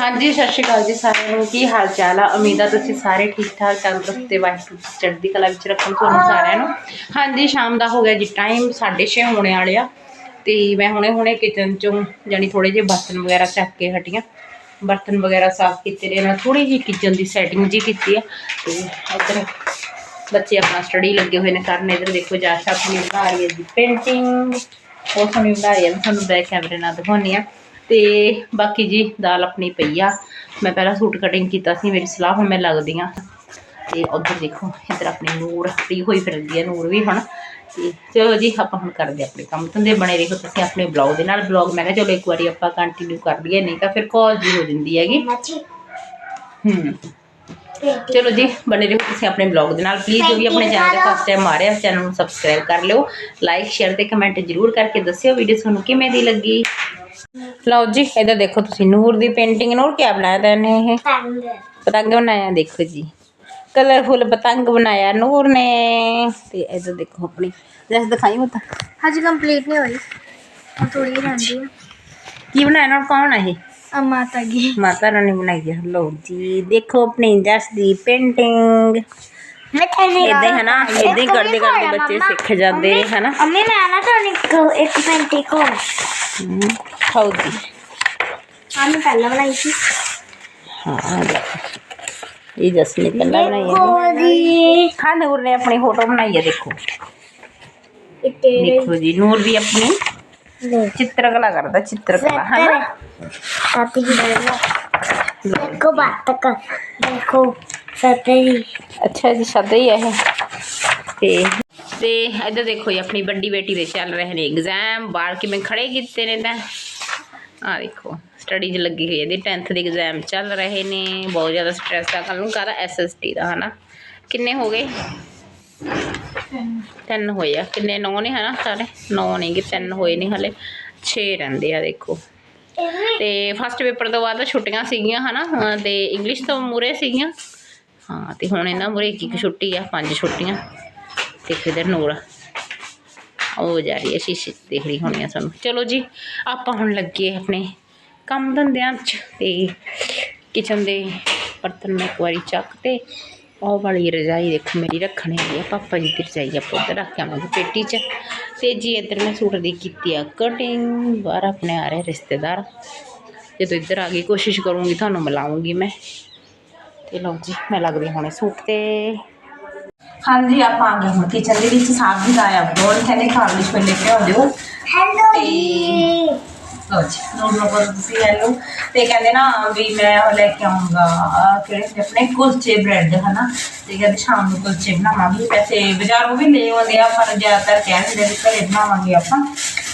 ਹਾਂਜੀ, ਸਤਿ ਸ਼੍ਰੀ ਅਕਾਲ ਜੀ ਸਾਰਿਆਂ ਨੂੰ। ਕੀ ਹਾਲ ਚਾਲ ਆ? ਉਮੀਦ ਆ ਤੁਸੀਂ ਸਾਰੇ ਠੀਕ ਠਾਕ ਤੰਦਰੁਸਤ ਤੇ ਵਾਹਿਗੁਰੂ ਚੜ੍ਹਦੀ ਕਲਾ ਵਿੱਚ ਰੱਖਣ ਤੁਹਾਨੂੰ ਸਾਰਿਆਂ ਨੂੰ। ਹਾਂਜੀ, ਸ਼ਾਮ ਦਾ ਹੋ ਗਿਆ ਜੀ ਟਾਈਮ 6:30 ਹੋਣੇ ਵਾਲੇ ਆ। ਤੇ ਮੈਂ ਹੁਣੇ ਹੁਣੇ ਕਿਚਨ ਚੋਂ ਜਾਨੀ ਥੋੜੇ ਜਿਹੇ ਬਰਤਨ ਵਗੈਰਾ ਚੱਕ ਕੇ ਹਟੀਆਂ। ਬਰਤਨ ਵਗੈਰਾ ਸਾਫ਼ ਕੀਤੇ ਨੇ, ਨਾਲ ਥੋੜੀ ਜਿਹੀ ਕਿਚਨ ਦੀ ਸੈਟਿੰਗ ਜੀ ਕੀਤੀ ਆ। ਤੇ ਇੱਧਰ ਬੱਚੇ ਆਪਣਾ ਸਟੱਡੀ ਲੱਗੇ ਹੋਏ ਨੇ ਕਰਨ। ਇੱਧਰ ਦੇਖੋ ਜਾਸ਼ਾ ਆਪਣੀ ਬਣਾ ਰਹੀ ਹੈ ਜੀ ਪੇਂਟਿੰਗ ਉਹ ਸੋਹਣੀ ਬਣਾ ਰਹੀ ਹੈ ਤੁਹਾਨੂੰ ਬੈਕ ਕੈਮਰੇ ਨਾਲ ਦਿਖਾਉਂਦੀ ਆ। ਤੇ ਬਾਕੀ ਜੀ ਦਾਲ ਆਪਣੀ ਪਈ ਆ। ਮੈਂ ਪਹਿਲਾਂ ਸੂਟ ਕਟਿੰਗ ਕੀਤਾ ਸੀ ਮੇਰੀ ਸਲਾਹ ਹੁਣ ਮੈਂ ਲੱਗਦੀ ਆ। ਤੇ ਉਧਰ ਦੇਖੋ ਇੱਧਰ ਆਪਣੀ ਨੂਰ ਫਰੀ ਹੋਈ ਫਿਰਦੀ ਹੈ ਨੂਰ ਵੀ ਹੁਣ। ਤੇ ਚਲੋ ਜੀ ਆਪਾਂ ਹੁਣ ਕਰਦੇ ਆਪਣੇ ਕੰਮ। ਧੰਦੇ ਬਣੇ ਰਹੋ ਤੁਸੀਂ ਆਪਣੇ ਬਲੌਗ ਦੇ ਨਾਲ। ਬਲੌਗ ਮੈਂ ਕਿਹਾ ਚਲੋ ਇੱਕ ਵਾਰੀ ਆਪਾਂ ਕੰਟੀਨਿਊ ਕਰ ਲਈਏ ਨਹੀਂ ਤਾਂ ਫਿਰ ਕਾਲ ਜੀ ਹੋ ਜਾਂਦੀ ਹੈਗੀ। ਹੂੰ। ਚਲੋ ਜੀ ਬਣੇ ਰਹੋ ਤੁਸੀਂ ਆਪਣੇ ਬਲੌਗ ਦੇ ਨਾਲ। ਪਲੀਜ਼ ਜੋ ਵੀ ਆਪਣੇ ਚੈਨਲ ਤੇ ਫਸਟ ਟਾਈਮ ਆ ਰਿਹਾ ਚੈਨਲ ਨੂੰ ਸਬਸਕ੍ਰਾਈਬ ਕਰ ਲਿਓ। ਲਾਈਕ ਸ਼ੇਅਰ ਤੇ ਕਮੈਂਟ ਜ਼ਰੂਰ ਕਰਕੇ ਦੱਸਿਓ। ਵੀਡੀਓ ਤੁਹਾਨੂੰ ਕਿਵੇਂ ਦੀ ਲੱਗੀ? ਲਓ ਜੀ ਇੱਧਰ ਦੇਖੋ ਤੁਸੀਂ ਨੂਰ ਦੀ ਪੇਂਟਿੰਗ ਨੂਰ ਕੀ ਬਣਾਇਆ ਤੈਨੇ ਇਹ? ਪਤੰਗ ਬਣਾਇਆ ਦੇਖੋ ਜੀ। ਕਲਰਫੁਲ ਪਤੰਗ ਬਣਾਇਆ ਨੂਰ ਨੇ। ਤੇ ਇੱਧਰ ਦੇਖੋ ਆਪਣੀ ਜੈਸ ਦਿਖਾਈ ਮਤ ਹਜੇ ਕੰਪਲੀਟ ਨਹੀਂ ਹੋਈ। ਹੁਣ ਥੋੜੀ ਜਿਹੀ ਰਹਿੰਦੀ ਆ। ਕੀ ਬਣਾਇਆ ਨਾ ਕੌਣ ਹੈ ਇਹ? ਆ ਮਾਤਾ ਜੀ। ਮਾਤਾ ਰਾਣੀ ਬਣਾਈ ਹੈ ਲਓ ਜੀ ਦੇਖੋ ਆਪਣੀ ਜੈਸ ਦੀ ਪੇਂਟਿੰਗ ਮੈਂ ਕਹਿੰਦੀ ਇਦਾਂ ਹੀ ਹਨਾ ਇਦਾਂ ਹੀ ਕਰਦੇ ਕਰਦੇ ਬੱਚੇ ਸਿੱਖ ਜਾਂਦੇ ਨੇ? ਹਨਾ ਅੰਮੀ ਮੈਂ ਨਾ ਤੁਹਾਨੂੰ ਇੱਕ ਇੱਕ ਪੈਂਟੀ ਕੋ ਹਮ, ਖਾਓ ਜੀ ਆ ਮੈਂ ਪਹਿਲਾਂ ਬਣਾਈ ਸੀ ਹਾਂ ਆਹ ਦੇਖੋ ਇਹ ਜਸ ਨੇ ਪਹਿਲਾਂ ਬਣਾਈ ਹੈ ਕੋਦੀ ਹਾਂ ਨੂਰ ਨੇ ਆਪਣੀ ਫੋਟੋ ਬਣਾਈ ਹੈ ਦੇਖੋ ਇੱਟੇ ਦੇਖੋ ਜੀ ਨੂਰ ਵੀ ਆਪਣੀ ਲੈ ਚਿੱਤਰਕਲਾ ਕਰਦਾ ਚਿੱਤਰਕਲਾ ਹਨਾ ਆਤੀ ਜੀ ਤੇ ਇੱਧਰ ਦੇਖੋ ਜੀ ਆਪਣੀ ਵੱਡੀ ਬੇਟੀ ਦੇ ਚੱਲ ਰਹੇ ਨੇ ਐਗਜ਼ਾਮ ਬਾਹਰ ਕਿਵੇਂ ਖੜੇ ਕੀਤੇ ਨੇ ਤਾਂ। ਆ ਦੇਖੋ ਸਟੱਡੀ 'ਚ ਲੱਗੀ ਹੋਈ ਹੈ ਇਹਦੀ 10th ਦੇ ਐਗਜ਼ਾਮ ਚੱਲ ਰਹੇ ਨੇ ਬਹੁਤ ਜ਼ਿਆਦਾ ਸਟ੍ਰੈਸ ਆ। ਕੱਲ ਨੂੰ ਕਾਹਦਾ ਐਸਐਸਟੀ ਦਾ ਹਨਾ। ਕਿੰਨੇ ਹੋ ਗਏ? ਤਿੰਨ ਹੋਏ ਆ। ਕਿੰਨੇ ਨੌ ਨੇ ਹਨਾ ਸਾਰੇ? ਨੌ ਨੇਗੇ ਤਿੰਨ ਹੋਏ ਨੇ ਹਲੇ। 6 ਰਹਿੰਦੇ ਆ ਦੇਖੋ। ਤੇ ਫਸਟ ਪੇਪਰ ਤੋਂ ਬਾਅਦ ਛੁੱਟੀਆਂ ਸੀਗੀਆਂ ਹਨਾ। ਹਾਂ, ਤੇ ਇੰਗਲਿਸ਼ ਤੋਂ ਮੂਰੇ ਸੀਗੀਆਂ। ਹਾਂ ਤੇ ਹੁਣ ਇਹਨਾਂ ਮੂਰੇ ਇੱਕ ਇੱਕ ਛੁੱਟੀ ਆ ਪੰਜ ਛੁੱਟੀਆਂ। ਤੇ ਕਿਧਰ ਨੂਰ। ਉਹ ਜਾ ਰਹੀ ਹੈ ਸ਼ੀਸ਼ੇ 'ਚ ਦੇਖ ਰਹੀ ਹੋਣੀ ਆ ਸਾਨੂੰ। ਚਲੋ ਜੀ, ਆਪਾਂ ਹੁਣ ਲੱਗੇ ਆਪਣੇ ਕੰਮ ਧੰਦਿਆਂ 'ਚ ਤੇ ਕਿਚਨ ਦੇ ਬਰਤਨ ਮੈਂ ਇੱਕ ਵਾਰੀ ਚੱਕ ਤੇ ਉਹ ਵਾਲੀ ਰਜਾਈ ਦੇਖੋ ਮੇਰੀ ਰੱਖਣੀ ਹੈ ਪਾਪਾ ਜੀ ਦੀ ਰਜਾਈ ਆਪਾਂ ਉੱਧਰ ਰੱਖ ਕੇ ਆਵਾਂਗੇ ਪੇਟੀ 'ਚ। ਤੇ ਜੀ ਇੱਧਰ ਮੈਂ ਸੂਟ ਦੀ ਕੀਤੀ ਆ ਕਟਿੰਗ ਬਾਹਰ ਆਪਣੇ ਆ ਰਹੇ ਰਿਸ਼ਤੇਦਾਰ। ਜਦੋਂ ਇੱਧਰ ਆ ਗਈ, ਕੋਸ਼ਿਸ਼ ਕਰੂੰਗੀ ਤੁਹਾਨੂੰ ਮਿਲਾਉਂਗੀ ਮੈਂ। ਤੇ ਲਓ ਜੀ, ਮੈਂ ਲੱਗਦੀ ਹੁਣੇ ਸੂਟ ਤੇ। ਹਾਂਜੀ ਆਪਾਂ ਆ ਗਏ ਹੁਣ ਕਿਚਨ ਦੇ ਵਿੱਚ। ਸਾਗ ਵੀ ਲਾਇਆ ਬੋਲ ਕਹਿੰਦੇ ਕਾਬਲੀ ਛੋਲੇ ਭਿਓ ਦਿਓ ਹੈਲੋ ਜੀ। ਨੋਟ ਨੋਟ ਕਰੋ ਤੁਸੀਂ ਹੈਲੋ ਤੇ ਕਹਿੰਦੇ ਨਾ ਵੀ ਮੈਂ ਉਹ ਲੈ ਕੇ ਆਉਂਗਾ ਕਿਹੜੇ ਸੀ ਆਪਣੇ? ਕੁਲਚੇ ਬ੍ਰੈਡ ਹਨਾ? ਤੇ ਕਹਿੰਦੇ ਸ਼ਾਮ ਨੂੰ ਕੁਲਚੇ ਬਣਾਵਾਂਗੇ। ਵੈਸੇ ਬਾਜ਼ਾਰੋਂ ਵੀ ਲੈ ਆਉਂਦੇ ਆ ਪਰ ਜ਼ਿਆਦਾਤਰ ਕਹਿੰਦੇ ਵੀ ਘਰੇ ਬਣਾਵਾਂਗੇ ਆਪਾਂ।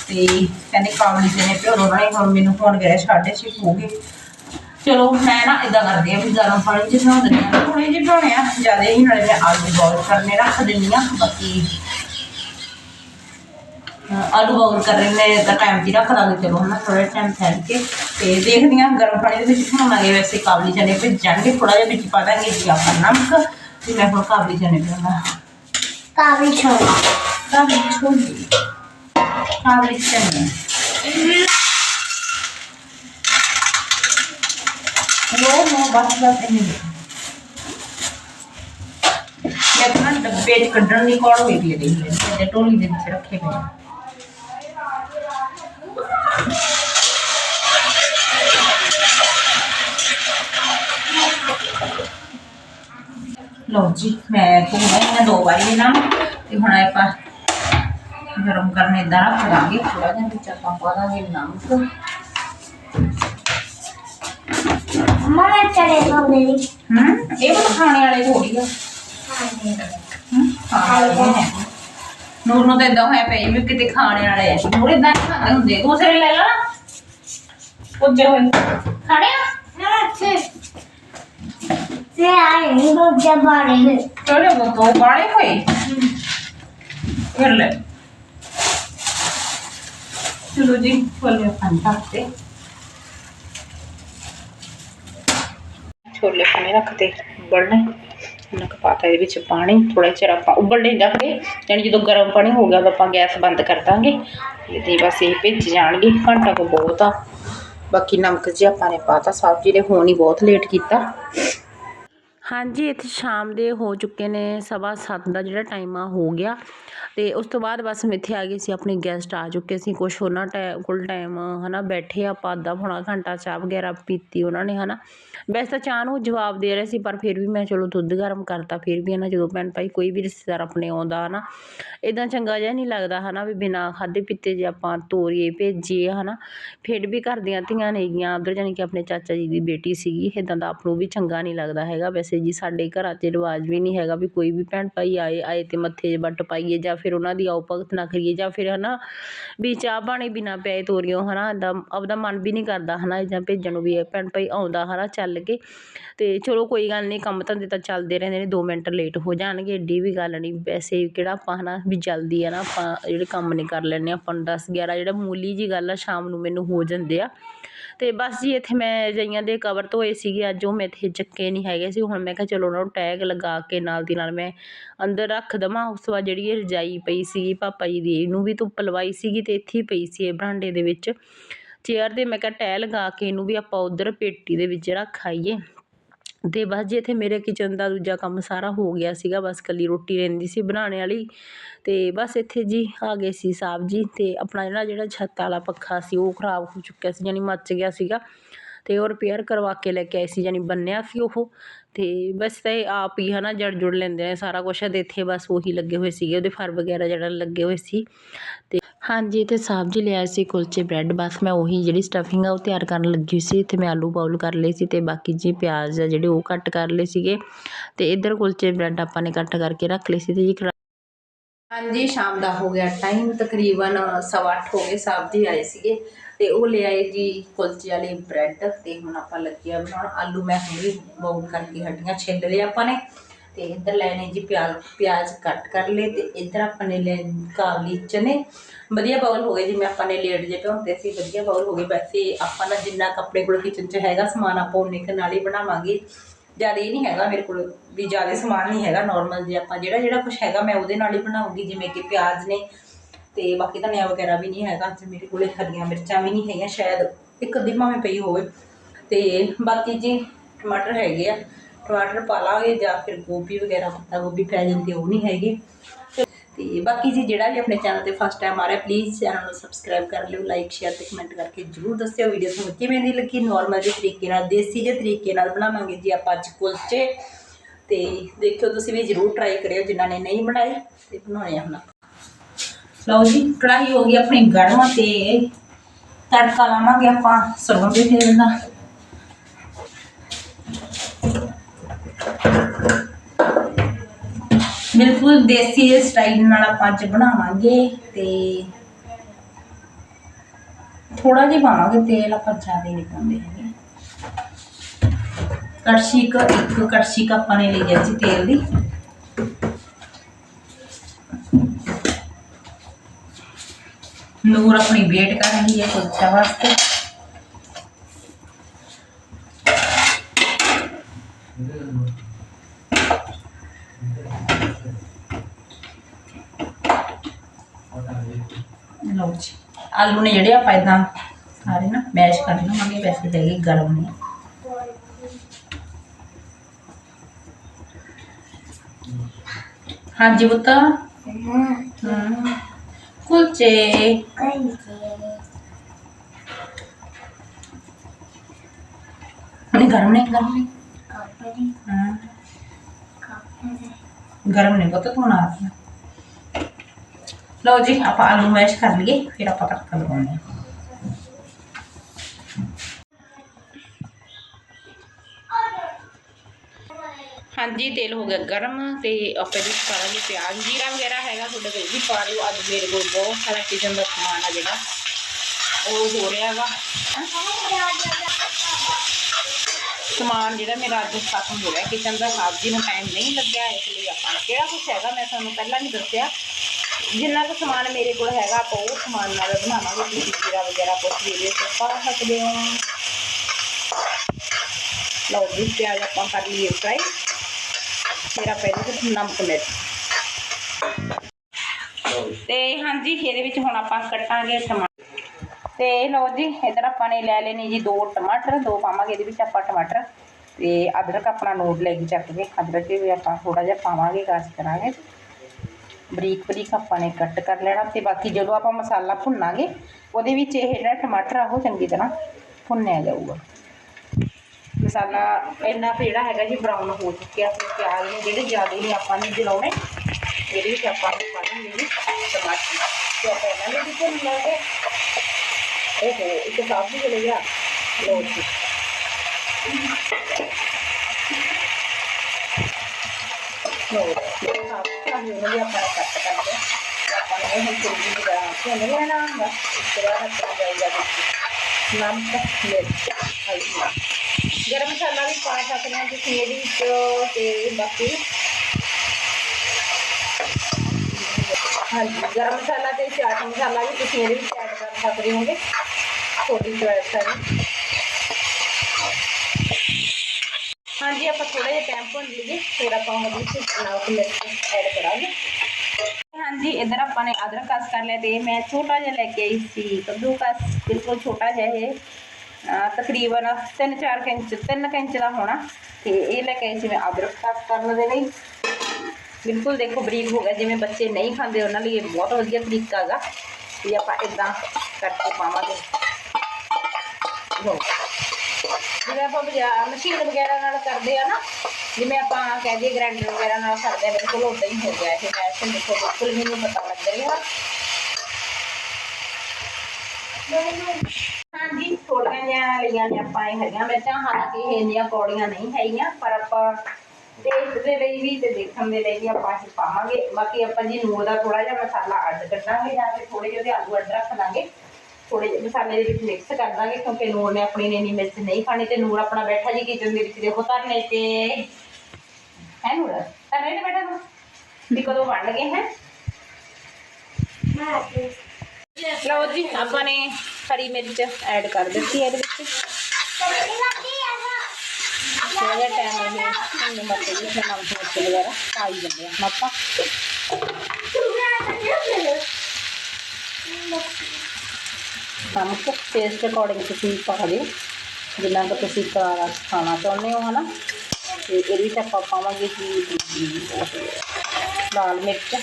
ਤੇ ਕਹਿੰਦੇ ਕਾਬਲੀ ਭਿਓ ਦੋ ਨਾ ਹੁਣ ਮੈਨੂੰ ਫੋਨ ਕਰਿਆ ਸਾਢੇ ਛੇ ਹੋ ਗਏ। ਚਲੋ ਮੈਂ ਨਾ ਇਦਾਂ ਕਰਦੀ ਆ ਵੀ ਗਰਮ ਪਾਣੀ ਚ ਬਣਾ ਦਿੰਦੀ ਆ ਥੋੜੇ ਜਿਹੇ ਬਣਾਉਣੇ ਆ ਜ਼ਿਆਦਾ ਹੀ ਨਾਲੇ ਮੈਂ ਆਲੂ ਬਾਉਲ ਕਰਨੇ ਰੱਖ ਦਿੰਦੀ ਆ ਬਾਕੀ ਆਲੂ ਬਾਉਲ ਕਰਨੇ ਦਾ ਟਾਈਮ ਵੀ ਰੱਖ ਦਾਂਗੇ ਚਲੋ ਹਨਾ ਥੋੜਾ ਟਾਈਮ ਠਹਿਰ ਕੇ ਤੇ ਦੇਖਦੀ ਆ ਗਰਮ ਪਾਣੀ ਦੇ ਵਿੱਚ ਬਣਾਵਾਂਗੇ। ਵੈਸੇ ਕਾਬਲੀ ਚਨੇ ਭਿੱਜਣਗੇ ਥੋੜਾ ਜਿਹਾ ਵਿੱਚ ਪਾ ਦਾਂਗੇ ਜੀ ਆਪਾਂ ਨਮਕ ਤੇ ਮੈਂ ਹੁਣ ਕਾਬਲੀ ਚਨੇ ਬਣਾਉਣਾ ਕਾਵੀ ਛੋਲਾ ਕਾਬਲੀ ਛੋਲੀ ਕਾਬਲੀ ਚਨੇ। ਨੋ ਨੋ ਬਸ ਬਸ ਇਹ ਮੈਂ ਆਪਣਾ ਡੱਬੇ 'ਚ ਕੱਢਣ ਦੀ ਕੋਲ ਹੋਈ ਦੀ ਰਹੀ ਹੈ ਤੇ ਟੋਲੀ ਦੇ ਵਿੱਚ ਰੱਖੇ ਹੋਏ ਆ। ਲਓ ਜੀ ਮੈਂ ਧੋਣਾ ਇਹਨਾਂ ਦੋ ਵਾਰੀ ਇਹਨਾਂ ਨੂੰ ਤੇ ਹੁਣ ਆਪਾਂ ਗਰਮ ਕਰਨੇ ਇਦਾਂ ਰੱਖ ਦਾਂਗੇ ਥੋੜਾ ਜਿਹਾ ਵਿੱਚ ਆਪਾਂ ਪਾ ਦਾਂਗੇ ਨਮਕ ਮੈਂ ਚਲੇ ਜਾਂਦੇ ਨੇ ਹਮ ਇਹ ਤਾਂ ਖਾਣੇ ਵਾਲੇ ਥੋੜੀ ਆ ਹਮ ਖਾਣੇ ਵਾਲੇ ਹੈ ਨੂਰ ਨੂੰ ਤਾਂ ਇਦਾਂ ਹੋਇਆ ਪਿਆ ਵੀ ਕਿਤੇ ਖਾਣੇ ਵਾਲੇ ਆ ਨੂਰ ਇਦਾਂ ਨਹੀਂ ਖਾਂਦੇ ਹੁੰਦੇ ਦੂਸਰੇ ਲੈ ਲਾ ਪੁੱਜੇ ਹੋਏ ਖਾਣੇ ਆ ਤੇ ਆਏ ਨਹੀਂ ਦੋ ਜਬਾੜੇ ਨੇ ਚਲੇ ਉਹ ਤੋਂ ਬਾਣੇ ਹੋਏ ਫਿਰ ਲੈ ਚਲੋ ਜੀ ਛੋਲੇ ਖਾਣ ਤੇ ਛੋਲੇ ਪਾਣੀ ਰੱਖਦੇ ਉਬਲਣੇ। ਨਕ ਪਾਤਾ ਇਹਦੇ ਵਿੱਚ ਪਾਣੀ ਥੋੜਾ ਚਿਰ ਆਪਾਂ ਉਬਲਣੇ ਰੱਖਦੇ ਯਾਨੀ ਜਦੋਂ ਗਰਮ ਪਾਣੀ ਹੋ ਗਿਆ ਤਾਂ ਆਪਾਂ ਗੈਸ ਬੰਦ ਕਰ ਦਾਂਗੇ। ਤੇ ਬਸ ਇਹ ਭਿੱਜ ਜਾਣਗੇ, ਘੰਟਾ ਕੋ ਬਹੁਤ ਆ। ਬਾਕੀ ਨਮਕ ਜੀ ਆਪਾਂ ਨੇ ਪਾਤਾ ਸਬਜ਼ੀ ਨੇ ਹੋਣ ਹੀ ਬਹੁਤ ਲੇਟ ਕੀਤਾ। ਹਾਂਜੀ, ਇੱਥੇ ਸ਼ਾਮ ਦੇ ਹੋ ਚੁੱਕੇ ਨੇ ਸਵਾ ਸੱਤ ਦਾ ਜਿਹੜਾ ਟਾਈਮ ਆ, ਹੋ ਗਿਆ। ਅਤੇ ਉਸ ਤੋਂ ਬਾਅਦ ਬਸ ਇੱਥੇ ਆ ਗਏ ਸੀ, ਆਪਣੇ ਗੈਸਟ ਆ ਚੁੱਕੇ ਸੀ। ਕੁਛ ਉਹਨਾਂ ਟੈ, ਕੋਲ ਟਾਈਮ ਹੈ ਨਾ ਬੈਠੇ ਆਪਾਂ ਅੱਧਾ ਪੌਣਾ ਘੰਟਾ ਚਾਹ ਵਗੈਰਾ ਪੀਤੀ ਉਹਨਾਂ ਨੇ ਹੈ ਨਾ ਵੈਸੇ ਤਾਂ ਚਾਹ ਨੂੰ ਜਵਾਬ ਦੇ ਰਹੇ ਸੀ, ਪਰ ਫਿਰ ਵੀ ਮੈਂ ਚਲੋ ਦੁੱਧ ਗਰਮ ਕਰਤਾ, ਫਿਰ ਵੀ ਹੈ ਨਾ ਜਦੋਂ ਭੈਣ ਭਾਈ ਕੋਈ ਵੀ ਰਿਸ਼ਤੇਦਾਰ ਆਪਣੇ ਆਉਂਦਾ ਹੈ ਨਾ ਇੱਦਾਂ ਚੰਗਾ ਜਿਹਾ ਨਹੀਂ ਲੱਗਦਾ ਹੈ ਨਾ ਵੀ ਬਿਨਾਂ ਖਾਧੇ ਪੀਤੇ ਜੇ ਆਪਾਂ ਤੋਰੀਏ, ਭੇਜੀਏ ਹੈ ਨਾ ਫਿਰ ਵੀ ਘਰ ਦੀਆਂ ਧੀਆਂ ਨੇਗੀਆਂ ਉੱਧਰ ਜਾਣੀ ਕਿ ਆਪਣੇ ਚਾਚਾ ਜੀ ਦੀ ਬੇਟੀ ਸੀਗੀ ਇੱਦਾਂ ਦਾ ਆਪ ਨੂੰ ਵੀ ਚੰਗਾ ਨਹੀਂ ਲੱਗਦਾ ਹੈਗਾ। ਵੈਸੇ ਜੀ ਸਾਡੇ ਘਰਾਂ 'ਚ ਰਿਵਾਜ ਵੀ ਨਹੀਂ ਹੈਗਾ ਵੀ ਕੋਈ ਵੀ ਭੈਣ ਭਾਈ ਆਏ ਆਏ ਅਤੇ ਮੱਥੇ 'ਚ ਵੱਟ ਪਾਈਏ ਜਾਂ ਫਿਰ ਉਹਨਾਂ ਦੀ ਆਓ ਭਗਤ ਨਾ ਕਰੀਏ ਜਾਂ ਫਿਰ ਹੈ ਨਾ ਵੀ ਚਾਹ ਪਾਣੀ ਬਿਨਾਂ ਪਿਆਏ ਤੋਰੀਓ ਹੈ ਨਾ ਇੱਦਾਂ ਆਪਦਾ ਮਨ ਵੀ ਨਹੀਂ ਕਰਦਾ ਹੈ ਨਾ ਇੱਦਾਂ ਭੇਜਣ ਨੂੰ ਵੀ ਇਹ ਭੈਣ ਭਾਈ ਆਉਂਦਾ ਹੈ ਨਾ ਚੱਲ ਕੇ ਅਤੇ ਚਲੋ ਕੋਈ ਗੱਲ ਨਹੀਂ ਕੰਮ ਧੰਦੇ ਤਾਂ ਚੱਲਦੇ ਰਹਿੰਦੇ ਨੇ, ਦੋ ਮਿੰਟ ਲੇਟ ਹੋ ਜਾਣਗੇ ਐਡੀ ਵੀ ਗੱਲ ਨਹੀਂ, ਵੈਸੇ ਕਿਹੜਾ ਆਪਾਂ ਹੈ ਨਾ ਵੀ ਜਲਦੀ ਹੈ ਨਾ ਆਪਾਂ ਜਿਹੜੇ ਕੰਮ ਨਹੀਂ ਕਰ ਲੈਂਦੇ ਹਾਂ ਆਪਾਂ ਨੂੰ 10 11 ਜਿਹੜਾ ਮੂਲੀ ਜਿਹੀ ਗੱਲ ਆ, ਸ਼ਾਮ ਨੂੰ ਮੈਨੂੰ ਹੋ ਜਾਂਦੇ ਆ। ਅਤੇ ਬਸ ਜੀ ਇੱਥੇ ਮੈਂ ਰਜਾਈਆਂ ਦੇ ਕਵਰ ਧੋਏ ਸੀਗੇ, ਅੱਜ ਉਹ ਮੈਂ ਇੱਥੇ ਚੱਕੇ ਨਹੀਂ ਹੈਗੇ ਸੀ, ਹੁਣ ਮੈਂ ਕਿਹਾ ਚਲੋ ਉਹਨਾਂ ਨੂੰ ਟੈਗ ਲਗਾ ਕੇ ਨਾਲ ਦੀ ਨਾਲ ਮੈਂ ਅੰਦਰ ਰੱਖ ਦੇਵਾਂ, ਉਸ ਤੋਂ ਬਾਅਦ ਜਿਹੜੀ ਇਹ ਰਜਾਈ ਪਈ ਸੀਗੀ ਪਾਪਾ ਜੀ ਦੀ, ਇਹਨੂੰ ਵੀ ਧੁੱਪ ਲਵਾਈ ਸੀਗੀ ਅਤੇ ਇੱਥੇ ਹੀ ਪਈ ਸੀ ਇਹ ਬਰਾਂਡੇ ਦੇ ਵਿੱਚ। ਚੇਅਰ ਤੇ ਮੈਂ ਕਿਹਾ ਟੈ ਲਗਾ ਕੇ ਇਹਨੂੰ ਵੀ ਆਪਾਂ ਉਧਰ ਪੇਟੀ ਦੇ ਵਿੱਚ ਰੱਖ ਆਈਏ। ਅਤੇ ਬਸ ਜੀ ਇੱਥੇ ਮੇਰੇ ਕਿਚਨ ਦਾ ਦੂਜਾ ਕੰਮ ਸਾਰਾ ਹੋ ਗਿਆ ਸੀਗਾ, ਬਸ ਇਕੱਲੀ ਰੋਟੀ ਰਹਿੰਦੀ ਸੀ ਬਣਾਉਣ ਵਾਲੀ। ਅਤੇ ਬਸ ਇੱਥੇ ਜੀ ਆ ਗਏ ਸੀ ਸਾਹਿਬ ਜੀ ਅਤੇ ਆਪਣਾ ਜਿਹੜਾ ਜਿਹੜਾ ਛੱਤ ਵਾਲਾ ਪੱਖਾ ਸੀ ਉਹ ਖਰਾਬ ਹੋ ਚੁੱਕਿਆ ਸੀ, ਯਾਨੀ ਮੱਚ ਗਿਆ ਸੀਗਾ। ਅਤੇ ਉਹ ਰਿਪੇਅਰ ਕਰਵਾ ਕੇ ਲੈ ਕੇ ਆਏ ਸੀ ਯਾਨੀ ਬੰਨਿਆ ਸੀ ਉਹ। ਅਤੇ ਬਸ ਤਾਂ ਇਹ ਆਪ ਹੀ ਹੈ ਨਾ ਜੜ ਜੁੜ ਲੈਂਦੇ ਨੇ ਸਾਰਾ ਕੁਛ ਅਤੇ ਇੱਥੇ ਬਸ ਉਹੀ ਲੱਗੇ ਹੋਏ ਸੀਗੇ, ਉਹਦੇ ਫਰ ਵਗੈਰਾ ਜਿਹੜਾ ਲੱਗੇ ਹੋਏ ਸੀ। ਅਤੇ ਹਾਂਜੀ, ਇੱਥੇ ਸਬਜ਼ੀ ਜੀ ਲਿਆਏ ਸੀ ਕੁਲਚੇ, ਬ੍ਰੈਡ, ਬਸ ਮੈਂ ਉਹੀ ਜਿਹੜੀ ਸਟਫਿੰਗ ਆ ਉਹ ਤਿਆਰ ਕਰਨ ਲੱਗੀ ਸੀ। ਇੱਥੇ ਮੈਂ ਆਲੂ ਬਾਉਲ ਕਰ ਲਏ ਸੀ ਅਤੇ ਬਾਕੀ ਜੀ ਪਿਆਜ਼ ਆ ਜਿਹੜੇ ਉਹ ਕੱਟ ਕਰ ਲਏ ਸੀਗੇ। ਅਤੇ ਇੱਧਰ ਕੁਲਚੇ, ਬ੍ਰੈਡ ਆਪਾਂ ਨੇ ਕੱਟ ਕਰਕੇ ਰੱਖ ਲਏ ਸੀ ਅਤੇ ਜੀ ਹਾਂਜੀ, ਸ਼ਾਮ ਦਾ ਹੋ ਗਿਆ ਟਾਈਮ ਤਕਰੀਬਨ ਸਵਾ ਅੱਠ ਹੋ ਗਏ, ਸਾਹਿਬ ਜੀ ਆਏ ਸੀਗੇ। ਤੇ ਉਹ ਲੈ ਆਏ ਜੀ ਕੁਲਚੇ ਵਾਲੇ ਬ੍ਰੈਡ ਤੇ ਹੁਣ ਆਪਾਂ ਲੱਗਿਆ ਬਣਾਉਣ। ਆਲੂ ਮੈਂ ਹੁਣੇ ਬੋਲ ਕਰਕੇ ਹੱਡੀਆਂ ਛਿੱਲ ਲਿਆ ਆਪਾਂ ਨੇ। ਤੇ ਇੱਧਰ ਲੈਣੇ ਜੀ ਪਿਆਜ਼ ਪਿਆਜ਼ ਕੱਟ ਕਰ ਲਏ ਤੇ ਇੱਧਰ ਆਪਾਂ ਨੇ ਲੈ ਕਾਬਲੀ ਚਨੇ ਵਧੀਆ ਬਾਉਲ ਹੋ ਗਏ ਜਿਵੇਂ ਆਪਾਂ ਨੇ ਲੇਟ ਜੇ ਭਿਉਂਤੇ ਸੀ, ਵਧੀਆ ਬਾਉਲ ਹੋ ਗਏ। ਵੈਸੇ ਆਪਾਂ ਨਾ ਜਿੰਨਾ ਕੱਪੜੇ ਕੋਲ ਕਿਚਨ 'ਚ ਹੈਗਾ ਸਮਾਨ, ਆਪਾਂ ਉਨੇ ਕੁ ਨਾਲ ਹੀ ਬਣਾਵਾਂਗੇ। ਜ਼ਿਆਦਾ ਇਹ ਨਹੀਂ ਹੈਗਾ ਮੇਰੇ ਕੋਲ ਵੀ ਜ਼ਿਆਦਾ ਸਮਾਨ ਨਹੀਂ ਹੈਗਾ ਨਾਰਮਲ ਜੇ ਆਪਾਂ ਜਿਹੜਾ ਜਿਹੜਾ ਕੁਝ ਹੈਗਾ ਮੈਂ ਉਹਦੇ ਨਾਲ ਹੀ ਬਣਾਉਂਗੀ ਜਿਵੇਂ ਕਿ ਪਿਆਜ਼ ਨੇ ਤੇ ਬਾਕੀ ਧਨੀਆ ਵਗੈਰਾ ਵੀ ਨਹੀਂ ਹੈਗਾ, ਤੇ ਮੇਰੇ ਕੋਲੇ ਹਰੀਆਂ ਮਿਰਚਾਂ ਵੀ ਨਹੀਂ ਹੈਗੀਆਂ, ਸ਼ਾਇਦ ਇੱਕ ਅੱਧੀ ਭਾਵੇਂ ਪਈ ਹੋਵੇ। ਤੇ ਬਾਕੀ ਜੀ ਟਮਾਟਰ ਹੈਗੇ ਆ, ਟਮਾਟਰ ਪਾ ਲਾਂਗੇ ਜਾਂ ਫਿਰ ਗੋਭੀ ਵਗੈਰਾ ਪੱਤਾ ਗੋਭੀ ਪੈ ਜਾਂਦੀ ਉਹ ਨਹੀਂ ਹੈਗੀ। ਤੇ ਬਾਕੀ ਜੀ ਜਿਹੜਾ ਵੀ ਆਪਣੇ ਚੈਨਲ ਤੇ ਫਸਟ ਟਾਈਮ ਆ ਰਿਹਾ ਪਲੀਜ਼ ਚੈਨਲ ਨੂੰ ਸਬਸਕ੍ਰਾਈਬ ਕਰ ਲਿਓ ਲਾਈਕ ਸ਼ੇਅਰ ਤੇ ਕਮੈਂਟ ਕਰਕੇ ਜਰੂਰ ਦੱਸਿਓ ਵੀਡੀਓ ਤੁਹਾਨੂੰ ਕਿਵੇਂ ਦੀ ਲੱਗੀ ਨਾਰਮਲ ਜਿਹੇ ਤਰੀਕੇ ਨਾਲ, ਦੇਸੀ ਜਿਹੇ ਤਰੀਕੇ ਨਾਲ ਬਣਾਵਾਂਗੇ ਜੀ ਆਪਾਂ ਅੱਜ ਕੁਲਚੇ। ਤੇ ਦੇਖਿਓ ਤੁਸੀਂ ਵੀ ਜਰੂਰ ਟਰਾਈ ਕਰਿਓ, ਜਿਨ੍ਹਾਂ ਨੇ ਨਹੀਂ ਬਣਾਏ ਤੇ ਬਣਾਉਣੇ ਆ ਹੁਣ ਲਓ ਜੀ, ਕੜਾਹੀ ਹੋ ਗਈ ਆਪਣੀ ਗਰਮ ਤੇ ਤੜਕਾ ਲਾਵਾਂਗੇ ਆਪਾਂ ਸਰੋਂ ਦੇ ਤੇਲ ਦਾ ਬਿਲਕੁਲ ਦੇਸੀ ਸਟਾਈਲ ਨਾਲ ਆਪਾਂ ਅੱਜ ਬਣਾਵਾਂਗੇ ਤੇ ਥੋੜਾ ਜਿਹਾ ਪਾਵਾਂਗੇ, ਤੇਲ ਆਪਾਂ ਜ਼ਿਆਦਾ ਨਹੀਂ ਪਾਉਂਦੇ ਹੈਗੇ। ਕੜਛੀ ਇੱਕ ਕੜਛੀ ਕ ਆਪਾਂ ਨੇ ਲਈ ਹੈ ਜੀ ਤੇਲ ਦੀ। ਨੂਰ ਆਪਣੀ ਵੇਟ ਕਰ ਰਹੀ ਹੈ ਕੁਲਚਾ ਵਾਸਤੇ। ਲਓ ਜੀ। ਆਲੂ ਨੇ ਜਿਹੜੇ ਆਪਾਂ ਇਦਾਂ ਸਾਰੇ ਨਾ ਮੈਸ਼ ਕਰ ਲਵਾਂਗੇ ਵੈਸੇ ਤਾਂ ਇਹ ਗਰਮ ਨੇ ਹਾਂਜੀ ਪੁੱਤ। ਹਮ। ਕੁਲਚੇ। ਨਹੀਂ ਗਰਮ ਨਹੀਂ ਗਰਮ ਨਹੀਂ। ਹਾਂ ਗਰਮ ਨਹੀਂ ਪੁੱਤ ਧੋਣਾ ਆਪਣਾ ਲਓ ਜੀ, ਆਪਾਂ ਆਲੂ ਮੈਸ਼ ਕਰ ਲਈਏ, ਫਿਰ ਆਪਾਂ ਤੜਕਾ ਲਗਾਉਂਦੇ ਹਾਂ। ਹਾਂਜੀ, ਤੇਲ ਹੋ ਗਿਆ ਗਰਮ ਤੇ ਆਪਾਂ ਇਹਦੇ ਵਿੱਚ ਪਾ ਦਾਂਗੇ ਪਿਆਜ਼। ਜੀਰਾ ਵਗੈਰਾ ਹੈਗਾ ਤੁਹਾਡੇ ਕੋਲ ਵੀ ਪਾ ਲਿਓ, ਅੱਜ ਮੇਰੇ ਕੋਲ ਬਹੁਤ ਸਾਰਾ ਕਿਚਨ ਦਾ ਸਮਾਨ ਆ ਜਿਹੜਾ। ਉਹ ਹੋ ਰਿਹਾ ਹੈਗਾ। ਸਮਾਨ ਜਿਹੜਾ ਮੇਰਾ ਅੱਜ ਖਤਮ ਹੋ ਰਿਹਾ, ਕਿਚਨ ਦਾ। ਸਬਜ਼ੀ ਨੂੰ ਟਾਈਮ ਨਹੀਂ ਲੱਗਿਆ, ਇਸ ਲਈ ਆਪਾਂ ਕਿਹੜਾ ਕੁਝ ਹੈਗਾ, ਮੈਂ ਤੁਹਾਨੂੰ ਪਹਿਲਾਂ ਨਹੀਂ ਦੱਸਿਆ। ਜਿੰਨਾ ਕੁ ਸਮਾਨ ਮੇਰੇ ਕੋਲ ਹੈਗਾ ਆਪਾਂ ਉਹ ਸਮਾਨ ਨਾਲ ਬਣਾਵਾਂਗੇ ਤੁਸੀਂ ਜੀਰਾ ਵਗੈਰਾ ਕੁਝ ਵੀ ਇਹਦੇ ਵਿੱਚ ਪਾ ਸਕਦੇ ਹੋ। ਲਓ ਜੀ ਪਿਆਜ਼ ਆਪਾਂ ਕਰ ਲਈਏ ਫਰਾਈ ਫਿਰ ਆਪਾਂ ਇਹਦੇ ਵਿੱਚ ਨਮਕ ਮਿਰਚ। ਤੇ ਹਾਂਜੀ ਇਹਦੇ ਵਿੱਚ ਹੁਣ ਆਪਾਂ ਕੱਟਾਂਗੇ ਟਮਾਟਰ। ਤੇ ਲਓ ਜੀ ਇਧਰ ਆਪਾਂ ਨੇ ਲੈ ਲੈਣੇ ਜੀ ਦੋ ਟਮਾਟਰ ਦੋ ਪਾਵਾਂਗੇ ਇਹਦੇ ਵਿੱਚ ਆਪਾਂ ਟਮਾਟਰ। ਤੇ ਅਦਰਕ ਆਪਣਾ ਨੋਟ ਲੈ ਕੇ ਚੱਕ ਕੇ ਅਦਰਕ ਵੀ ਆਪਾਂ ਥੋੜਾ ਜਿਹਾ ਪਾਵਾਂਗੇ ਕਾਸ ਕਰਾਂਗੇ। ਬਰੀਕ ਬਰੀਕ ਆਪਾਂ ਨੇ ਕੱਟ ਕਰ ਲੈਣਾ ਤੇ ਬਾਕੀ ਜਦੋਂ ਆਪਾਂ ਮਸਾਲਾ ਭੁੰਨਾਂਗੇ, ਉਹਦੇ ਵਿੱਚ ਇਹ ਜਿਹੜਾ ਟਮਾਟਰ ਆ, ਉਹ ਚੰਗੀ ਤਰ੍ਹਾਂ ਭੁੰਨਿਆ ਜਾਊਗਾ। ਮਸਾਲਾ ਇੰਨਾ ਜਿਹੜਾ ਹੈਗਾ ਜੀ ਬਰਾਊਨ ਹੋ ਚੁੱਕਿਆ, ਤੇ ਪਿਆਜ਼ ਨੇ ਜਿਹੜੇ ਜ਼ਿਆਦਾ ਨਹੀਂ ਆਪਾਂ ਨੇ ਜਲਾਉਣੇ, ਇਹਦੇ ਵਿੱਚ ਆਪਾਂ ਪਾ ਦਾਂਗੇ ਜੀ ਟਮਾਟਰ। ਤੇ ਆਪਾਂ ਇਹਨਾਂ ਨੂੰ ਭੁੰਨ ਲਾਂਗੇ। ਓਹੋ ਇੱਕ ਸਾਫ਼ ਵੀ ਚਲੇ ਗਿਆ। ਲੋ ਜੀ। ਲੋ ਇਹ ਵੀ ਆਪਾਂ ਕੱਟ ਕਰਦੇ ਆਪਾਂ ਨੇ ਹੁਣ ਚੰਗੀ ਤਰ੍ਹਾਂ ਭੁੰਨ ਲੈਣਾ ਬਸ ਇਸ ਤੋਂ ਬਾਅਦ ਆਪਾਂ ਜਾਊਗਾ ਵਿੱਚ ਨਮਕ ਮਿਰਚ ਹਲਦੀ ਗਰਮ ਮਸਾਲਾ ਵੀ ਪਾ ਸਕਦੇ ਹਾਂ ਤੁਸੀਂ ਇਹਦੇ ਵਿੱਚ ਤੇ ਬਾਕੀ ਹਾਂਜੀ, ਗਰਮ ਮਸਾਲਾ ਤੇ ਚਾਟ ਮਸਾਲਾ ਵੀ ਤੁਸੀਂ ਇਹਦੇ ਵਿੱਚ ਐਡ ਕਰ ਸਕਦੇ ਹੋਗੇ। ਥੋੜੀ ਚੋਇਸ ਹੈ। ਹਾਂਜੀ ਆਪਾਂ ਥੋੜਾ ਜਿਹਾ ਟਾਈਮ ਭੁੰਨ ਲਈਏ ਫਿਰ ਆਪਾਂ ਉਹਦੇ ਵਿੱਚ ਨਮਕ ਮਿਰਚ ਐਡ ਕਰਾਂਗੇ ਹਾਂਜੀ ਇਧਰ ਆਪਾਂ ਨੇ ਅਦਰਕ ਕਸ ਕਰ ਲਿਆ ਤੇ ਮੈਂ ਛੋਟਾ ਜਿਹਾ ਲੈ ਕੇ ਆਈ ਸੀ ਕੱਦੂ ਕਸ ਬਿਲਕੁਲ ਛੋਟਾ ਜਿਹਾ ਇਹ ਅਹ ਤਕਰੀਬਨ 3-4 ਇੰਚ 3 ਇੰਚ ਦਾ ਹੋਣਾ ਤੇ ਇਹ ਲੈ ਕੇ ਆਈ ਸੀ ਮੈਂ ਅਦਰਕ ਕਸ ਕਰਨ ਦੇ ਲਈ ਬਿਲਕੁਲ ਦੇਖੋ ਬਰੀਕ ਹੋ ਗਿਆ ਜਿਵੇਂ ਬੱਚੇ ਨਹੀਂ ਖਾਂਦੇ ਉਹਨਾਂ ਲਈ ਇਹ ਬਹੁਤ ਵਧੀਆ ਤਰੀਕਾ ਹੈਗਾ ਵੀ ਆਪਾਂ ਇਦਾਂ ਕਰਕੇ ਪਾਵਾਂਗੇ ਲਓ ਜਿਵੇਂ ਆਪਾਂ ਬਾਜ਼ਾਰ ਮਸ਼ੀਨ ਵਗੈਰਾ ਨਾਲ ਕਰਦੇ ਆ ਨਾ, ਜਿਵੇਂ ਆਪਾਂ ਕਹਿ ਦਈਏ ਗ੍ਰਾਈਂਡਰ ਵਗੈਰਾ ਨਾਲ ਕਰਦੇ ਆ, ਬਿਲਕੁਲ ਉਦਾਂ ਹੀ ਹੋ ਗਿਆ ਇਹ ਮੈਸ਼ਨ ਦੇਖੋ ਬਿਲਕੁਲ ਵੀ ਨਹੀਂ ਪਤਾ ਲੱਗ ਰਿਹਾ। ਹਾਂਜੀ ਥੋੜੀਆਂ ਜਿਹੀਆਂ ਲਈਆਂ ਨੇ ਆਪਾਂ ਇਹ ਹਰੀਆਂ ਮਿਰਚਾਂ, ਹਾਲਾਂਕਿ ਇਹ ਇੰਨੀਆਂ ਕੌੜੀਆਂ ਨਹੀਂ ਹੈਗੀਆਂ, ਪਰ ਆਪਾਂ ਟੇਸਟ ਦੇ ਲਈ ਵੀ ਤੇ ਦੇਖਣ ਦੇ ਲਈ ਵੀ ਆਪਾਂ ਇਹ ਪਾਵਾਂਗੇ। ਬਾਕੀ ਆਪਾਂ ਜੀ ਨੂਰ ਦਾ ਥੋੜਾ ਜਿਹਾ ਮਸਾਲਾ ਅੱਡ ਕੱਢਾਂਗੇ ਜਾਂ ਫਿਰ ਥੋੜੇ ਜਿਹੇ ਆਲੂ ਅੱਡ ਰੱਖ ਲਾਂਗੇ ਥੋੜੇ ਜਿਹੇ ਮਸਾਲੇ ਦੇ ਵਿੱਚ ਮਿਕਸ ਕਰ ਦਾਂਗੇ, ਕਿਉਂਕਿ ਨੂਰ ਨੇ ਆਪਣੀ ਨੇ ਇੰਨੀ ਮਿਰਚ ਨਹੀਂ ਖਾਣੀ ਤੇ ਨੂਰ ਆਪਣਾ ਬੈਠਾ ਜੀ ਕਿਚਨ ਦੇ ਵਿੱਚ, ਦੇਖੋ ਧਰਨੇ ਤੇ। ਹੈ ਨੂਰ? ਧਰਨੇ ਤੇ ਬੈਠਾ ਨੂੰ ਵੀ ਕਦੋਂ ਵੰਡ ਗਏ, ਹੈ? ਲਓ ਜੀ, ਆਪਾਂ ਨੇ ਹਰੀ ਮਿਰਚ ਐਡ ਕਰ ਦਿੱਤੀ ਇਹਦੇ ਵਿੱਚ। ਥੋੜਾ ਜਿਹਾ ਟਾਈਮ ਇਹ ਹੁਣ ਮੱਤੇ ਜੀ ਨਮਕ ਮਿਰਚ ਵਗੈਰਾ ਪਾ ਹੀ ਆ ਆਪਾਂ। ਨਮਕ ਟੇਸਟ ਅਕੋਰਡਿੰਗ ਤੁਸੀਂ ਪਾ ਦਿਓ ਜਿੰਨਾ ਕੁ ਤੁਸੀਂ ਕਰਾਰਾ ਖਾਣਾ ਚਾਹੁੰਦੇ ਹੋ ਹਨਾ ਤੇ ਇਹਦੇ ਵਿੱਚ ਆਪਾਂ ਪਾਵਾਂਗੇ ਜੀ ਲਾਲ ਮਿਰਚ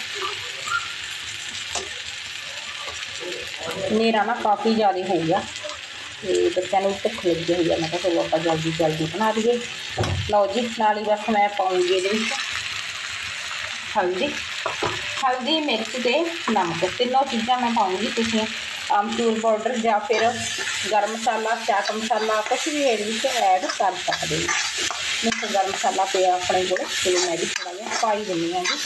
ਮੇਰਾ ਨਾ ਕਾਫੀ ਜ਼ਿਆਦਾ ਹੋ ਗਿਆ ਤੇ ਬੱਚਿਆਂ ਨੂੰ ਭੁੱਖ ਲੱਗੀ ਹੋਈ ਆ ਮੈਂ ਕਿਹਾ ਚਲੋ ਆਪਾਂ ਜਲਦੀ ਜਲਦੀ ਬਣਾ ਦਈਏ ਲਓ ਜੀ ਨਾਲ ਹੀ ਬਸ ਮੈਂ ਪਾਉਂਗੀ ਇਹਦੇ ਵਿੱਚ ਹਲਦੀ। ਹਲਦੀ, ਮਿਰਚ ਤੇ ਨਮਕ। ਤਿੰਨੋਂ ਚੀਜ਼ਾਂ ਮੈਂ ਪਾਉਂਗੀ ਤੁਸੀਂ ਆਮਚੂਰ ਪਾਊਡਰ ਜਾਂ ਫਿਰ ਗਰਮ ਮਸਾਲਾ ਚਾਟ ਮਸਾਲਾ, ਕੁਛ ਵੀ ਇਹਦੇ ਵਿੱਚ ਐਡ ਕਰ ਸਕਦੇ ਹੋ। ਮਿਕਸ ਗਰਮ ਮਸਾਲਾ ਪਿਆ ਆਪਣੇ ਕੋਲ ਚਲੋ ਮੈਂ ਵੀ ਥੋੜਾ ਜਿਹਾ ਪਾ ਹੀ ਦਿੰਦੀ ਹਾਂ ਜੀ।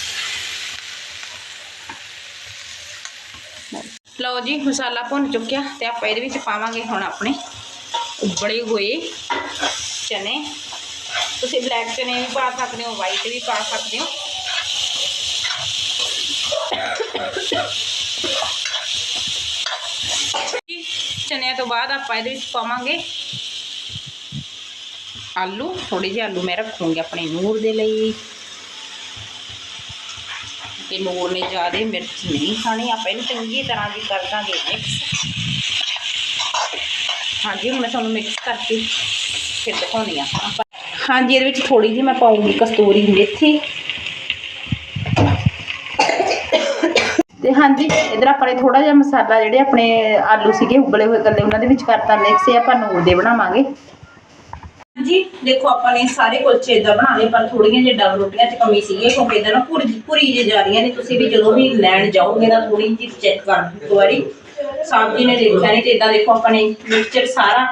ਲਓ ਜੀ, ਮਸਾਲਾ ਭੁੰਨ ਚੁੱਕਿਆ ਤੇ ਆਪਾਂ ਇਹਦੇ ਵਿੱਚ ਪਾਵਾਂਗੇ ਹੁਣ ਆਪਣੇ ਉਬਲੇ ਹੋਏ ਚਨੇ। ਤੁਸੀਂ ਬਲੈਕ ਚਨੇ ਵੀ ਪਾ ਸਕਦੇ ਹੋ ਵਾਈਟ ਵੀ ਪਾ ਸਕਦੇ ਹੋ। ਚਨਿਆਂ ਤੋਂ ਬਾਅਦ ਆਪਾਂ ਇਹਦੇ ਵਿੱਚ ਪਾਵਾਂਗੇ ਆਲੂ ਥੋੜੇ ਜਿਹੇ ਆਲੂ ਮੈਂ ਰੱਖੂੰਗੀ ਆਪਣੇ ਨੂਰ ਦੇ ਲਈ। ਕਿ ਨੂਰ ਨੇ ਜ਼ਿਆਦਾ ਮਿਰਚ ਨਹੀਂ ਖਾਣੀ, ਆਪਾਂ ਇਹਨੂੰ ਚੰਗੀ ਤਰ੍ਹਾਂ ਦੀ ਕਰ ਦਾਂਗੇ ਮਿਕਸ ਹਾਂਜੀ, ਹੁਣ ਮੈਂ ਤੁਹਾਨੂੰ ਮਿਕਸ ਕਰਕੇ ਫਿਰ ਦਿਖਾਉਂਦੀ ਹਾਂ। ਆਪਾਂ ਹਾਂਜੀ, ਇਹਦੇ ਵਿੱਚ ਥੋੜੀ ਜਿਹੀ ਮੈਂ ਪਾਉਂਗੀ ਕਸਤੂਰੀ ਮੇਥੀ। ਹਾਂਜੀ, ਇਧਰ ਆਪਾਂ ਨੇ ਥੋੜਾ ਜਿਹਾ ਮਸਾਲਾ ਜਿਹੜੇ ਆਪਣੇ ਆਲੂ ਸੀਗੇ, ਉਬਲੇ ਹੋਏ ਗੱਲੇ ਉਹਨਾਂ ਦੇ ਵਿੱਚ ਕਰਤਾ ਮਿਕਸ ਇਹ ਆਪਾਂ ਨੂਰ ਦੇ ਬਣਾਵਾਂਗੇ। ਜੀ ਦੇਖੋ ਆਪਾਂ ਨੇ ਸਾਰੇ ਕੁਲਚੇ ਇਦਾਂ ਬਣਾ ਲਏ, ਪਰ ਥੋੜੀਆਂ ਜਿਹੀਆਂ ਡਬਲ ਰੋਟੀਆਂ 'ਚ ਕਮੀ ਸੀਗੀ, ਕਿਉਂਕਿ ਇਦਾਂ ਨਾ ਪੂਰੀ ਪੂਰੀ ਜੇ ਜਾ ਰਹੀਆਂ ਨੇ, ਤੁਸੀਂ ਵੀ ਜਦੋਂ ਵੀ ਲੈਣ ਜਾਓਗੇ ਨਾ ਥੋੜੀ ਜਿਹੀ ਚੈੱਕ ਕਰ ਇੱਕ ਵਾਰੀ। ਸਾਹਿਬ ਜੀ ਨੇ ਦੇਖਿਆ ਨਹੀਂ ਤੇ ਇਦਾਂ ਦੇਖੋ ਆਪਾਂ ਨੇ ਮਿਕਸਚਰ ਸਾਰਾ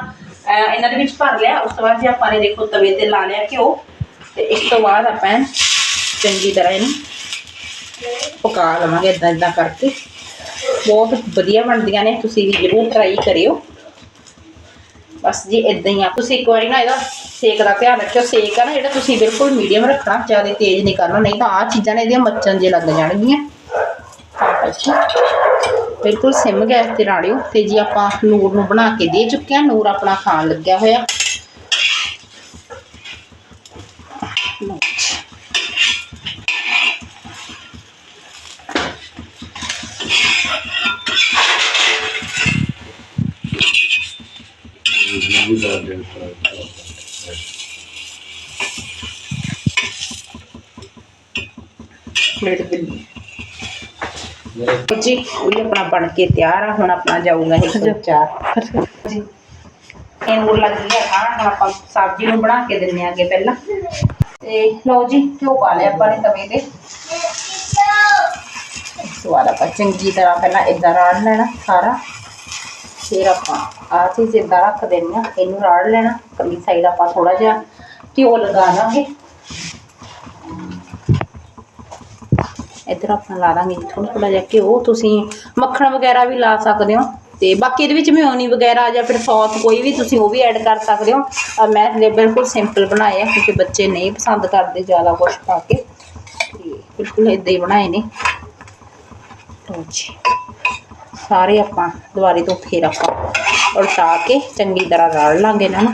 ਇਹਨਾਂ ਦੇ ਵਿੱਚ ਭਰ ਲਿਆ, ਉਸ ਤੋਂ ਬਾਅਦ ਜੇ ਆਪਾਂ ਨੇ ਦੇਖੋ ਤਵੇ ਤੇ ਲਾ ਲਿਆ ਘਿਓ, ਤੇ ਇਸ ਤੋਂ ਬਾਅਦ ਆਪਾਂ ਚੰਗੀ ਤਰ੍ਹਾਂ ਇਹਨੂੰ ਪਕਾ ਲਵਾਂਗੇ ਇਦਾਂ ਇਦਾਂ ਕਰਕੇ। ਬਹੁਤ ਵਧੀਆ ਬਣਦੀਆਂ ਨੇ, ਤੁਸੀਂ ਵੀ ਜ਼ਰੂਰ ਟਰਾਈ ਕਰਿਓ। ਬਸ ਜੀ ਇਦਾਂ ਹੀ ਆ। ਤੁਸੀਂ ਇੱਕ ਵਾਰੀ ਨਾ ਇਹਦਾ ਸੇਕ ਦਾ ਧਿਆਨ ਰੱਖਿਓ। ਸੇਕ ਆ ਨਾ ਜਿਹੜਾ ਤੁਸੀਂ ਬਿਲਕੁਲ ਮੀਡੀਅਮ ਰੱਖਣਾ, ਜ਼ਿਆਦਾ ਤੇਜ਼ ਨਹੀਂ ਕਰਨਾ। ਨਹੀਂ ਤਾਂ ਆ ਚੀਜ਼ਾਂ ਨੇ ਇਹਦੀਆਂ ਮੱਚਣ ਜੇ ਲੱਗ ਜਾਣਗੀਆਂ। ਤਾਂ ਕਰਕੇ ਬਿਲਕੁਲ ਸਿਮ ਗੈਸ ਤੇ ਰਾੜਿਓ। ਤੇ ਜੀ ਆਪਾਂ ਨੂਰ ਨੂੰ ਬਣਾ ਕੇ ਦੇ ਚੁੱਕੇ ਆ। ਨੂਰ ਆਪਣਾ ਖਾਣ ਲੱਗਿਆ ਹੋਇਆ। ਪਲੇਟ ਬਿੱਲੀ ਜੀ ਉਹ ਆਪਣਾ ਬਣ ਕੇ ਤਿਆਰ ਆ ਹੁਣ ਆਪਣਾ ਜਾਊਗਾ ਇਹ ਚਾਰ। ਜੀ। ਇਹ ਨੂਰ ਲੱਗ ਗਿਆ ਖਾਣਾ ਹੁਣ ਆਪਾਂ ਸਬਜ਼ੀ ਨੂੰ ਬਣਾ ਕੇ ਦਿੰਨੇ ਆਗੇ ਪਹਿਲਾਂ। ਤੇ ਲਓ ਜੀ ਘਿਓ ਪਾ ਲਿਆ ਆਪਾਂ ਨੇ ਤਵੇ ਤੇ। ਇਸ ਵਾਰ ਆਪਾਂ ਚੰਗੀ ਤਰ੍ਹਾਂ ਪਹਿਲਾਂ ਇਦਾਂ ਰਾੜ ਲੈਣਾ ਸਾਰਾ। ਫਿਰ ਆਪਾਂ ਆਹ ਚੀਜ਼ ਇਦਾਂ ਰੱਖ ਦੇਣੀ ਆ ਇਹਨੂੰ ਰਾੜ ਲੈਣਾ। ਕੱਲੀ ਸਾਈਡ ਆਪਾਂ ਥੋੜਾ ਜਿਹਾ ਘਿਓ ਲਗਾ ਲਾਂਗੇ। ਇੱਧਰ ਆਪਾਂ ਲਾ ਦਾਂਗੇ ਥੋੜਾ ਥੋੜਾ ਜਿਹਾ ਘਿਓ। ਤੁਸੀਂ ਮੱਖਣ ਵਗੈਰਾ ਵੀ ਲਾ ਸਕਦੇ ਹੋ। ਤੇ ਬਾਕੀ ਇਹਦੇ ਵਿੱਚ ਮਿਓਨੀ ਵਗੈਰਾ ਜਾਂ ਫਿਰ ਸੌਸ ਕੋਈ ਵੀ ਤੁਸੀਂ ਉਹ ਵੀ ਐਡ ਕਰ ਸਕਦੇ ਹੋ। ਮੈਂ ਬਿਲਕੁਲ ਸਿੰਪਲ ਬਣਾਏ ਆ, ਕਿਉਂਕਿ ਬੱਚੇ ਨਹੀਂ ਪਸੰਦ ਕਰਦੇ ਜ਼ਿਆਦਾ ਕੁਝ ਪਾ ਕੇ। ਤੇ ਬਿਲਕੁਲ ਇਦਾਂ ਹੀ ਬਣਾਏ ਨੇ। ਲਓ ਜੀ, ਸਾਰੇ ਆਪਾਂ ਦੁਬਾਰੇ ਤੋਂ ਫੇਰ ਆਪਾਂ ਉਲਟਾ ਕੇ ਚੰਗੀ ਤਰ੍ਹਾਂ ਰਲ ਲਾਂਗੇ ਇਹਨਾਂ ਨੂੰ।